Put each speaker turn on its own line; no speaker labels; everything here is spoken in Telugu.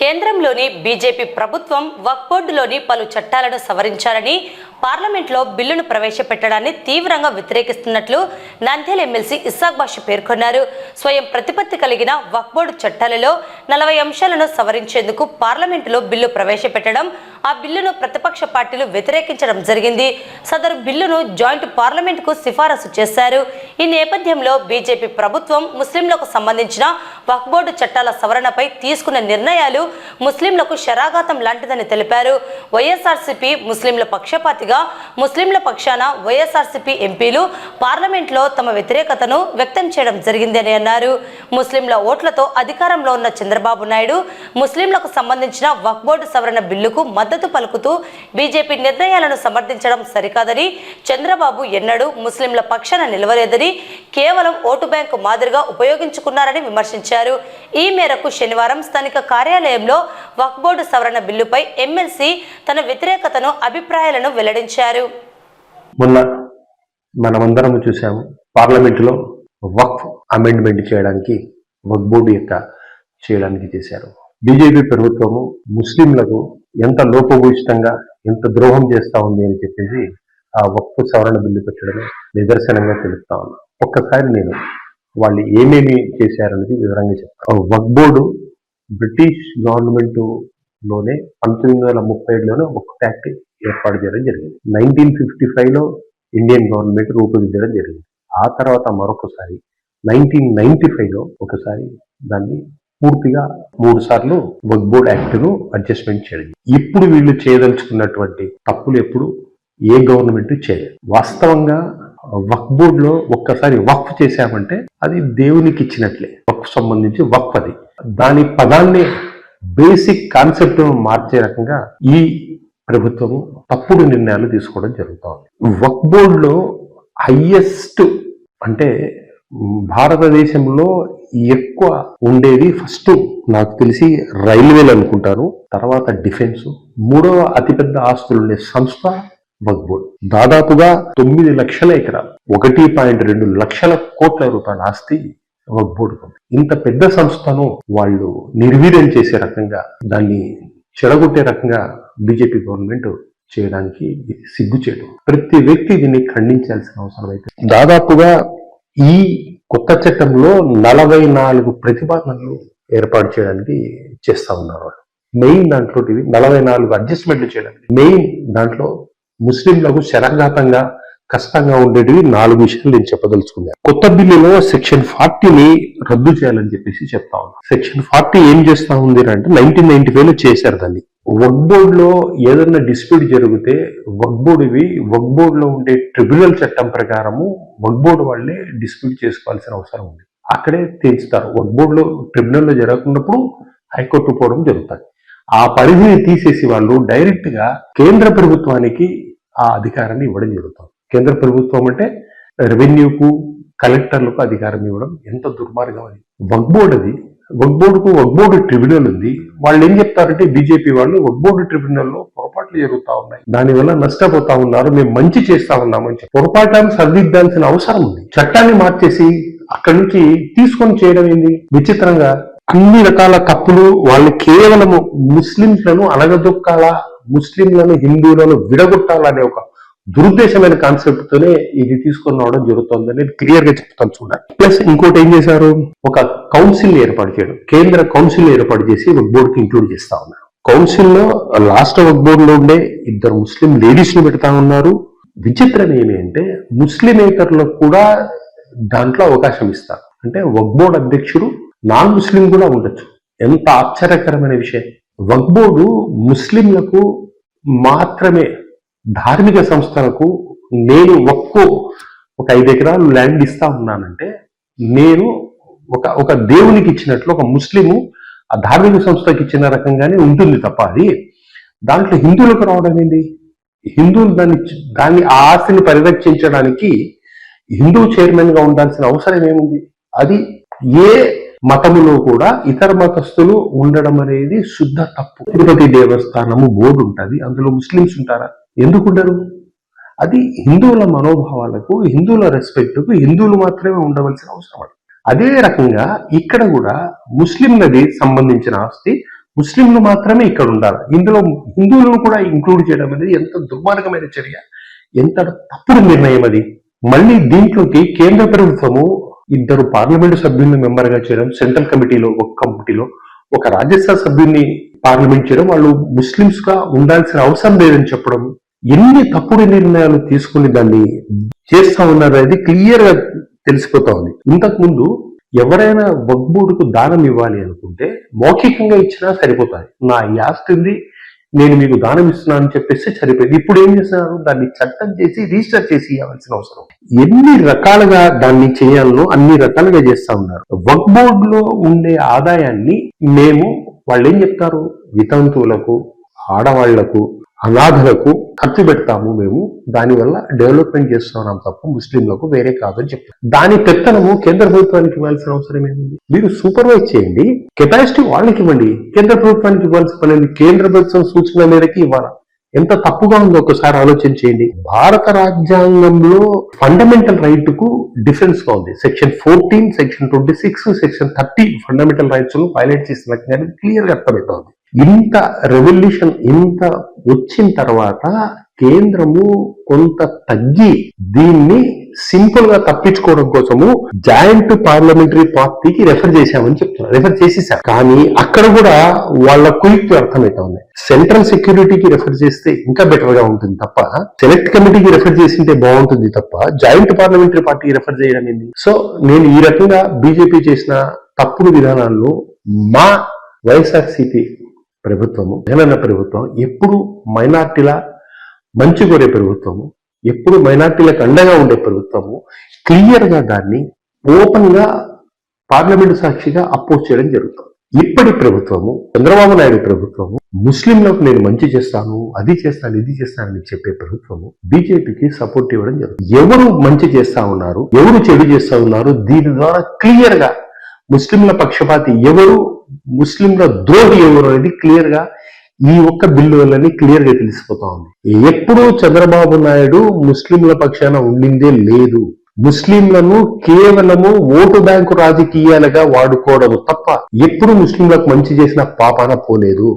కేంద్రంలోని బీజేపీ ప్రభుత్వం వక్ బోర్డులోని పలు చట్టాలను సవరించాలని పార్లమెంట్లో బిల్లును ప్రవేశపెట్టడాన్ని తీవ్రంగా వ్యతిరేకిస్తున్నట్లు నంద్యాల ఎమ్మెల్సీ ఇస్సాక్ బాష పేర్కొన్నారు. స్వయం ప్రతిపత్తి కలిగిన వక్బోర్డు చట్టాలలో నలభై అంశాలను సవరించేందుకు పార్లమెంటులో బిల్లు ప్రవేశపెట్టడం ఆ బిల్లును ప్రతిపక్ష పార్టీలు వ్యతిరేకించడం జరిగింది. సదరు బిల్లును జాయింట్ పార్లమెంటుకు సిఫారసు చేశారు. ఈ నేపథ్యంలో బీజేపీ ప్రభుత్వం ముస్లింలకు సంబంధించిన వక్ఫ్ బోర్డు చట్టాల సవరణపై తీసుకున్న నిర్ణయాలు ముస్లింలకు శరాఘాతం లాంటిదని తెలిపారు. వైఎస్ఆర్సీపీ ముస్లింల పక్షపాతిగా ముస్లింల పక్షాన వైఎస్ఆర్సీపీ ఎంపీలు పార్లమెంట్లో తమ వ్యతిరేకతను వ్యక్తం చేయడం జరిగిందని అన్నారు. ముస్లింల ఓట్లతో అధికారంలో ఉన్న చంద్రబాబు నాయుడు ముస్లింలకు సంబంధించిన వక్ఫ్ బోర్డు సవరణ బిల్లుకు మద్దతు పలుకుతూ బీజేపీ నిర్ణయాలను సమర్థించడం సరికాదని చంద్రబాబు ఎన్నడూ ముస్లింల పక్షాన నిలవలేదని కేవలం ఓటు బ్యాంకు మాదిరిగా ఉపయోగించుకున్నారని విమర్శించారు. ఈ మేరకు శనివారం స్థానిక కార్యాలయంలో వక్ఫ్ బోర్డు సవరణ బిల్లుపై ఎమ్మెల్సీ తన వ్యతిరేకతను అభిప్రాయాలను వెల్లడించారు.
మొన్న మనమందరం చూసాము పార్లమెంటులో వక్ఫ్ అమెండ్మెంట్ చేయడానికి వక్ఫ్ బోర్డు యొక్క చేయడానికి చేశారు. బీజేపీ ప్రభుత్వము ముస్లింలకు ఎంత లోపభూయిష్టంగా ఎంత ద్రోహం చేస్తా ఉంది అని చెప్పేసి ఆ వక్ఫ్ సవరణ బిల్లు పెట్టడమే నిదర్శనంగా తెలుపుతా ఉన్నాం ఒక్కసారి నేను వాళ్ళు ఏమేమి చేశారనేది వివరంగా చెప్తాను వక్ఫ్ బోర్డు బ్రిటిష్ గవర్నమెంట్లోనే పంతొమ్మిది వందల ముప్పై ఏడులోనే ఒక యాక్ట్ ఏర్పాటు చేయడం జరిగింది. నైన్టీన్ ఫిఫ్టీ ఫైవ్లో ఇండియన్ గవర్నమెంట్ రూపొందించడం జరిగింది. ఆ తర్వాత మరొకసారి నైన్టీన్ నైన్టీ ఫైవ్లో ఒకసారి దాన్ని పూర్తిగా మూడు సార్లు వక్ బోర్డ్ యాక్ట్ను అడ్జస్ట్మెంట్ చేయడం ఇప్పుడు వీళ్ళు చేయదలుచుకున్నటువంటి తప్పులు ఎప్పుడు ఏ గవర్నమెంట్ చేయలేదు. వాస్తవంగా వక్ బోర్డులో ఒక్కసారి వక్ఫ్ చేశామంటే అది దేవునికి ఇచ్చినట్లే వక్ఫ్ సంబంధించి వక్ఫ్ అది. దాని పదాన్ని బేసిక్ కాన్సెప్ట్ మార్చే రకంగా ఈ ప్రభుత్వము తప్పుడు నిర్ణయాలు తీసుకోవడం జరుగుతుంది. వక్ బోర్డులో హయ్యెస్ట్ అంటే భారతదేశంలో ఎక్కువ ఉండేది ఫస్ట్ నాకు తెలిసి రైల్వేలు అనుకుంటాను తర్వాత డిఫెన్స్ మూడవ అతిపెద్ద ఆస్తులు ఉండే సంస్థ వక్ బోర్డ్ దాదాపుగా తొమ్మిది లక్షల ఎకరాలు. ఒకటి పాయింట్ రెండు లక్షల కోట్ల రూపాయల ఆస్తి వక్ ఇంత పెద్ద సంస్థను వాళ్ళు నిర్వీర్యం చేసే రకంగా దాన్ని చెడగొట్టే రకంగా బీజేపీ గవర్నమెంట్ చేయడానికి సిగ్గు చేయడం ప్రతి వ్యక్తి దీన్ని ఖండించాల్సిన అవసరం అయితే దాదాపుగా ఈ కొత్త చట్టంలో నలభై నాలుగు ప్రతిపాదనలు ఏర్పాటు చేయడానికి చేస్తా ఉన్నారు వాళ్ళు. మెయిన్ దాంట్లో నలభై నాలుగు అడ్జస్ట్మెంట్లు చేయడానికి. మెయిన్ దాంట్లో ముస్లింలకు శరణాఘాతంగా కష్టంగా ఉండేటివి నాలుగు విషయాలు నేను చెప్పదలుచుకున్నాను. కొత్త బిల్లులో సెక్షన్ ఫార్టీని రద్దు చేయాలని చెప్పేసి చెప్తా ఉన్నా. సెక్షన్ ఫార్టీ ఏం చేస్తా ఉంది అంటే నైన్టీన్ నైన్టీ ఫైవ్లో చేశారు దాన్ని. వర్క్ బోర్డ్లో ఏదైనా డిస్ప్యూట్ జరిగితే వర్క్ బోర్డ్ ఇవి వర్క్ బోర్డ్లో ఉండే ట్రిబ్యునల్ చట్టం ప్రకారము వర్క్ బోర్డ్ వాళ్ళే డిస్ప్యూట్ చేసుకోవాల్సిన అవసరం ఉంది. అక్కడే తీర్చుతారు వర్క్ బోర్డ్లో ట్రిబ్యునల్లో జరగకున్నప్పుడు హైకోర్టు పోవడం జరుగుతుంది. ఆ పరిధిని తీసేసి వాళ్ళు డైరెక్ట్గా కేంద్ర ప్రభుత్వానికి ఆ అధికారాన్ని ఇవ్వడం జరుగుతుంది కేంద్ర ప్రభుత్వం అంటే రెవెన్యూకు కలెక్టర్లకు అధికారం ఇవ్వడం ఎంత దుర్మార్గం అది. వక్బోర్డ్ అది. వక్ బోర్డుకు వక్ బోర్డు ట్రిబ్యునల్ ఉంది. వాళ్ళు ఏం చెప్తారంటే బీజేపీ వాళ్ళు వక్ బోర్డు పొరపాట్లు జరుగుతూ ఉన్నాయి. దానివల్ల నష్టపోతా ఉన్నారు. మేము మంచి చేస్తా ఉన్నామని చెప్పి. పొరపాటాన్ని సరిదిద్దాల్సిన అవసరం ఉంది. చట్టాన్ని మార్చేసి అక్కడి నుంచి తీసుకొని చేయడం ఏంది? విచిత్రంగా అన్ని రకాల తప్పులు వాళ్ళు కేవలము ముస్లింలను అనగదొక్కాలా ముస్లింలను హిందువులను విడగొట్టాలనే ఒక దురుద్దేశమైన కాన్సెప్ట్ తోనే ఇది తీసుకొని రావడం జరుగుతుందని క్లియర్గా చెప్తాను చూడండి. ప్లస్ ఇంకోటి ఏం చేశారు? ఒక కౌన్సిల్ ఏర్పాటు చేయడం. కేంద్ర కౌన్సిల్ ఏర్పాటు చేసి ఒక బోర్డు కి ఇంక్లూడ్ చేస్తా ఉన్నారు. కౌన్సిల్లో లాస్ట్ ఒక బోర్డు లో ఉండే ఇద్దరు ముస్లిం లేడీస్ని పెడతా ఉన్నారు. విచిత్రం ఏమి అంటే ముస్లిమేతరులకు కూడా దాంట్లో అవకాశం ఇస్తారు. అంటే వక్ బోర్డు అధ్యక్షుడు నాన్ ముస్లిం కూడా ఉండొచ్చు. ఎంత ఆశ్చర్యకరమైన విషయం. వక్బోర్డు ముస్లింలకు మాత్రమే ధార్మిక సంస్థలకు నేను ఒక్కో ఒక ఐదు ఎకరాలు ల్యాండ్ ఇస్తా ఉన్నానంటే నేను ఒక ఒక దేవునికి ఇచ్చినట్లు ఒక ముస్లిము ఆ ధార్మిక సంస్థకి ఇచ్చిన రకంగానే ఉంటుంది తప్ప అది. దాంట్లో హిందువులకు రావడం ఏంటి హిందువులు దాన్ని దాన్ని ఆ ఆస్తిని పరిరక్షించడానికి హిందూ చైర్మన్గా ఉండాల్సిన అవసరం ఏముంది? అది ఏ మతములో కూడా ఇతర మతస్థులు ఉండడం అనేది శుద్ధ తప్పు. తిరుపతి దేవస్థానము బోర్డు ఉంటుంది అందులో ముస్లిమ్స్ ఉంటారా? ఎందుకు ఉండరు? అది హిందువుల మనోభావాలకు హిందువుల రెస్పెక్ట్కు హిందువులు మాత్రమే ఉండవలసిన అవసరం అది. అదే రకంగా ఇక్కడ కూడా ముస్లింలది సంబంధించిన ఆస్తి ముస్లింలు మాత్రమే ఇక్కడ ఉండాలి. ఇందులో హిందువులను కూడా ఇంక్లూడ్ చేయడం అనేది ఎంత దుర్మార్గమైన చర్య ఎంత తప్పుడు నిర్ణయం అది. మళ్ళీ దీంట్లోకి కేంద్ర ప్రభుత్వము ఇద్దరు పార్లమెంటు సభ్యుల్ని మెంబర్గా చేయడం సెంట్రల్ కమిటీలో ఒక కమిటీలో ఒక రాజ్యసభ సభ్యుల్ని పార్లమెంట్ చేయడం వాళ్ళు ముస్లింస్గా ఉండాల్సిన అవసరం లేదని చెప్పడం ఎన్ని తప్పుడు నిర్ణయాలు తీసుకుని దాన్ని చేస్తా ఉన్నారనేది క్లియర్గా తెలిసిపోతా ఉంది. ఇంతకు ముందు ఎవరైనా వగ్బూడుకు దానం ఇవ్వాలి అనుకుంటే మౌఖికంగా ఇచ్చినా సరిపోతాయి నా ఈ ఉంది నేను మీకు దానం ఇస్తున్నాను అని చెప్పేసి సరిపోయింది. ఇప్పుడు ఏం చేస్తున్నారు? దాన్ని చట్టం చేసి రిజిస్టర్ చేసి ఇవ్వాల్సిన అవసరం. ఎన్ని రకాలుగా దాన్ని చేయాలనో అన్ని రకాలుగా చేస్తా ఉన్నారు. వర్క్ బోర్డ్లో ఉండే ఆదాయాన్ని మేము వాళ్ళు ఏం చెప్తారు? వితంతువులకు ఆడవాళ్ళకు అనాథలకు ఖర్చు పెడతాము మేము. దానివల్ల డెవలప్మెంట్ చేస్తున్నాం తప్ప ముస్లింలకు వేరే కాదని చెప్తాం దాని పెత్తనము కేంద్ర ప్రభుత్వానికి ఇవ్వాల్సిన అవసరం ఏముంది? మీరు సూపర్వైజ్ చేయండి. కెపాసిటీ వాళ్ళకి ఇవ్వండి. కేంద్ర ప్రభుత్వానికి ఇవ్వాల్సిన పని కేంద్ర ప్రభుత్వం సూచన మేరకి ఇవ్వాలా? ఎంత తప్పుగా ఉందో ఒకసారి ఆలోచన చేయండి. భారత రాజ్యాంగంలో ఫండమెంటల్ రైట్కు డిఫరెన్స్గా ఉంది. Section fourteen section twenty six section thirty fundamental రైట్స్ను violate చేసిన క్లియర్గా అర్థమవుతుంది. ఇంత రెవల్యూషన్ ఇంత వచ్చిన తర్వాత కేంద్రము కొంత తగ్గి దీన్ని సింపుల్గా తప్పించుకోవడం కోసము జాయింట్ పార్లమెంటరీ పార్టీకి రెఫర్ చేశామని చెప్తున్నారు. రెఫర్ చేసేసారు. కానీ అక్కడ కూడా వాళ్ళ కుయుక్తి అర్థమైతే ఉంది సెంట్రల్ సెక్యూరిటీకి రెఫర్ చేస్తే ఇంకా బెటర్గా ఉంటుంది తప్ప సెలెక్ట్ కమిటీకి రెఫర్ చేసింటే బాగుంటుంది తప్ప జాయింట్ పార్లమెంటరీ పార్టీకి రెఫర్ చేయడం ఏంది? సో నేను ఈ రకంగా బీజేపీ చేసిన తప్పుడు విధానాలను మా వైఎస్ఆర్సీపీ ప్రభుత్వము జగనన్న ప్రభుత్వం ఎప్పుడు మైనార్టీల మంచి కోరే ప్రభుత్వము. ఎప్పుడు మైనార్టీలకు అండగా ఉండే ప్రభుత్వము క్లియర్గా దాన్ని ఓపెన్గా పార్లమెంట్ పార్లమెంటు సాక్షిగా అపోజ్ చేయడం జరుగుతుంది. ఇప్పటి ప్రభుత్వము చంద్రబాబు నాయుడు ప్రభుత్వము ముస్లింలకు నేను మంచి చేస్తాను అది చేస్తాను ఇది చేస్తానని చెప్పే ప్రభుత్వము బీజేపీకి సపోర్ట్ ఇవ్వడం జరుగుతుంది. ఎవరు మంచి చేస్తా ఉన్నారు ఎవరు చెడు చేస్తా ఉన్నారు దీని ద్వారా క్లియర్గా ముస్లింల పక్షపాతి ఎవరు ముస్లింల ద్రోహి ఎవరు అనేది క్లియర్గా ఈ ఒక్క బిల్లు వల్లనే క్లియర్గా తెలిసిపోతా ఉంది. ఎప్పుడూ చంద్రబాబు నాయుడు ముస్లింల పక్షాన ఉండిందే లేదు. ముస్లింలను కేవలము ఓటు బ్యాంకు రాజకీయాలుగా వాడుకోవడం తప్ప ఎప్పుడు ముస్లింలకు మంచి చేసిన పాపాన పోలేదు.